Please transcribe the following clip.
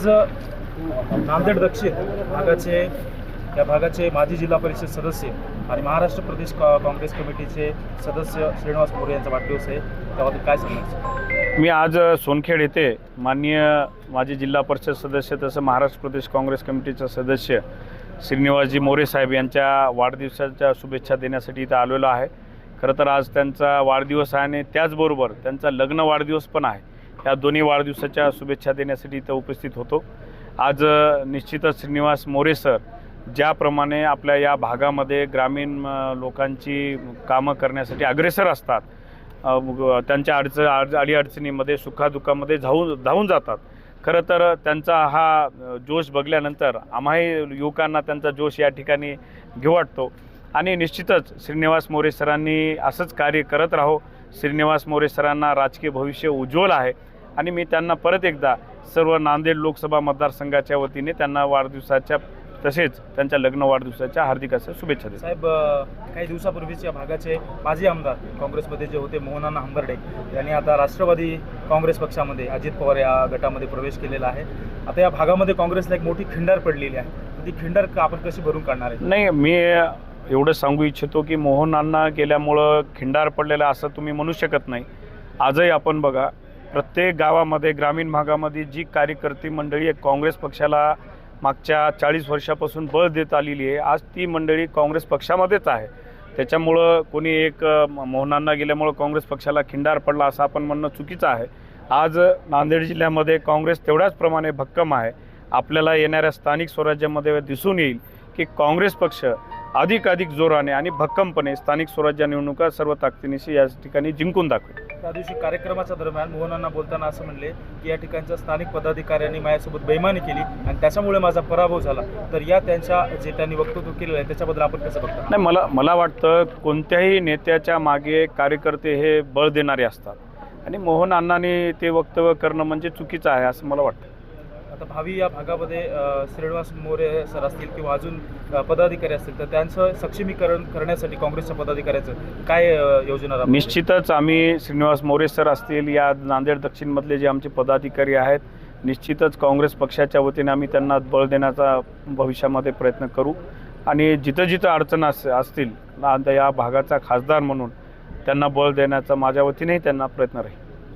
नांदेड दक्षिण भागाचे या भागाचे माजी जिल्हा परिषद सदस्य आणि महाराष्ट्र प्रदेश काँग्रेस कमिटीचे सदस्य श्रीनिवास मोरे यांचा वाढदिवस आहे. त्याबद्दल काय सांगायचं मी आज सोनखेड येथे माननीय माजी जिल्हा परिषद सदस्य तसं महाराष्ट्र प्रदेश काँग्रेस कमिटीचा सदस्य श्रीनिवासजी मोरे साहेब यांच्या वाढदिवसाच्या शुभेच्छा देण्यासाठी इथं आलेलो आहे. खरं तर आज त्यांचा वाढदिवस आहे आणि त्याचबरोबर त्यांचा लग्न वाढदिवस पण आहे. ह्या दोन्ही वाढदिवसाच्या शुभेच्छा देण्यासाठी इथं उपस्थित होतो. आज निश्चितच श्रीनिवास मोरे सर ज्याप्रमाणे आपल्या या भागामध्ये ग्रामीण लोकांची कामं करण्यासाठी अग्रेसर असतात त्यांच्या अडचण अड अडीअडचणीमध्ये सुखादुःखामध्ये धावून धावून जातात. खरं तर त्यांचा हा जोश बघल्यानंतर आम्हाही युवकांना त्यांचा जोश या ठिकाणी घेऊ वाटतो. आणि निश्चितच श्रीनिवास मोरे सरांनी असंच कार्य करत राहो. श्रीनिवास मोरे सरांना राजकीय भविष्य उज्ज्वल आहे. आणि मी त्यांना परत एकदा सर्व नांदेड लोकसभा मतदारसंघाच्या वतीने त्यांना वाढदिवसाच्या तसेच त्यांच्या लग्न वाढदिवसाच्या हार्दिक अशा शुभेच्छा देतो. साहेब काही दिवसापूर्वीच या भागाचे माजी आमदार काँग्रेसमध्ये जे होते मोहनाना हंबर्डे यांनी आता राष्ट्रवादी काँग्रेस पक्षामध्ये अजित पवार या गटामध्ये प्रवेश केलेला आहे. आता या भागामध्ये काँग्रेसला एक मोठी खिंडार पडलेली आहे. ती खिंडार आपण कशी भरून काढणार आहे? नाही मी एवढं सांगू इच्छितो की मोहनांना गेल्यामुळं खिंडार पडलेलं असं तुम्ही म्हणू शकत नाही. आजही आपण बघा प्रत्येक गावामध्ये ग्रामीण भागामध्ये जी कार्यकर्ती मंडळी काँग्रेस पक्षाला मागच्या चाळीस वर्षापासून बळ देत आलेली आहे आज ती मंडळी काँग्रेस पक्षामध्येच आहे. त्याच्यामुळं कोणी एक मोहनांना गेल्यामुळं काँग्रेस पक्षाला खिंडार पडला असं आपण म्हणणं चुकीचं आहे. आज नांदेड जिल्ह्यामध्ये काँग्रेस तेवढ्याच प्रमाणे भक्कम आहे. आपल्याला येणाऱ्या स्थानिक स्वराज्यामध्ये दिसून येईल की काँग्रेस पक्ष अधिकाधिक जोराने आणि भक्कमपणे स्थानिक स्वराज्य निवडणुका सर्व ताकदीनिशी या ठिकाणी जिंकून दाखवेल. त्या दिवशी कार्यक्रमाच्या दरम्यान मोहनांना बोलताना असं म्हणले की या ठिकाणच्या स्थानिक पदाधिकाऱ्यांनी माझ्यासोबत बेमानी केली आणि त्याच्यामुळे माझा पराभव झाला. तर या त्यांच्या जे त्यांनी वक्तव्य केलेलं आहे त्याच्याबद्दल आपण कसं बघता? नाही मला मला वाटतं कोणत्याही नेत्याच्या मागे कार्यकर्ते हे बळ देणारे असतात. आणि मोहन अण्णांनी ते वक्तव्य करणं म्हणजे चुकीचं आहे असं मला वाटतं. आता भावी या भागामध्ये श्रीनिवास मोरे सर असतील किंवा अजून पदाधिकारी असतील तर त्यांचं सक्षमीकरण करण्यासाठी काँग्रेसच्या पदाधिकाऱ्याचं काय योजना निश्चितच आम्ही श्रीनिवास मोरे सर असतील या नांदेड दक्षिणमधले जे आमचे पदाधिकारी आहेत निश्चितच काँग्रेस पक्षाच्या वतीने आम्ही त्यांना बळ देण्याचा भविष्यामध्ये प्रयत्न करू. आणि जिथं जिथं अडचण अस असतील या भागाचा खासदार म्हणून त्यांना बळ देण्याचा माझ्या वतीनेही त्यांना प्रयत्न राहील.